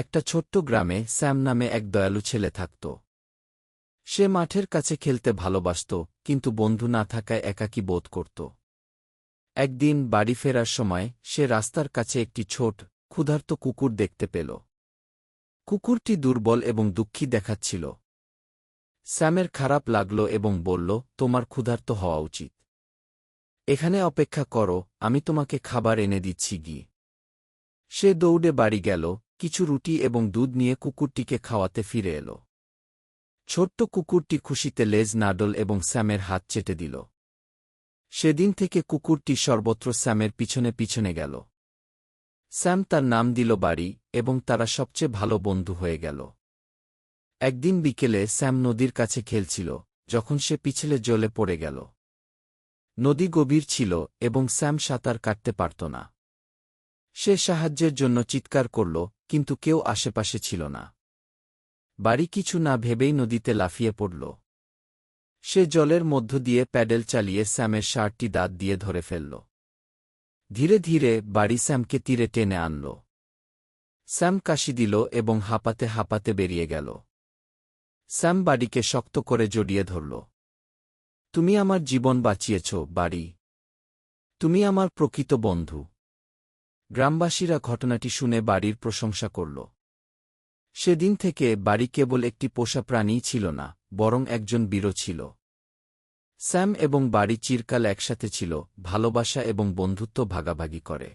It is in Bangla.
একটা ছোট্ট গ্রামে স্যাম নামে এক দয়ালু ছেলে থাকত। সে মাঠের কাছে খেলতে ভালোবাসত, কিন্তু বন্ধু না থাকায় একাকী বোধ করত। একদিন বাড়ি ফেরার সময় সে রাস্তার কাছে একটি ছোট, ক্ষুধার্ত কুকুর দেখতে পেল। কুকুরটি দুর্বল এবং দুঃখী দেখাচ্ছিল। স্যামের খারাপ লাগল এবং বলল, তোমার ক্ষুধার্ত হওয়া উচিত। এখানে অপেক্ষা করো, আমি তোমাকে খাবার এনে দিচ্ছি গি সে দৌড়ে বাড়ি গেল কিছু রুটি এবং দুধ নিয়ে কুকুরটিকে খাওয়াতে ফিরে এল। ছোট্ট কুকুরটি খুশিতে লেজ নাডল এবং স্যামের হাত চেটে দিল। সেদিন থেকে কুকুরটি সর্বত্র স্যামের পিছনে পিছনে গেল। স্যাম তার নাম দিল বাড়ি এবং তারা সবচেয়ে ভালো বন্ধু হয়ে গেল। একদিন বিকেলে স্যাম নদীর কাছে খেলছিল, যখন সে পিছলে জলে পড়ে গেল। নদী গভীর ছিল এবং স্যাম সাঁতার কাটতে পারত না। সে সাহায্যের জন্য চিৎকার করল, কিন্তু কেউ আশেপাশে ছিল না। বাড়ি কিছু না ভেবেই নদীতে লাফিয়ে পড়ল। সে জলের মধ্য দিয়ে প্যাডেল চালিয়ে স্যামের শার্টটি দাঁত দিয়ে ধরে ফেলল। ধীরে ধীরে বাড়ি স্যামকে তীরে টেনে আনল। স্যাম কাশি দিল এবং হাঁপাতে হাঁপাতে বেরিয়ে গেল। স্যাম বাড়িকে শক্ত করে জড়িয়ে ধরল। তুমি আমার জীবন বাঁচিয়েছ, বাড়ি। তুমি আমার প্রকৃত বন্ধু। গ্রামবাসীরা ঘটনাটি শুনে বাড়ির প্রশংসা করল। সেদিন থেকে বাড়ি কেবল একটি পোষা প্রাণীই ছিল না, বরং একজন বীরও ছিল। স্যাম এবং বাড়ি চিরকাল একসাথে ছিল, ভালোবাসা এবং বন্ধুত্ব ভাগাভাগি করে।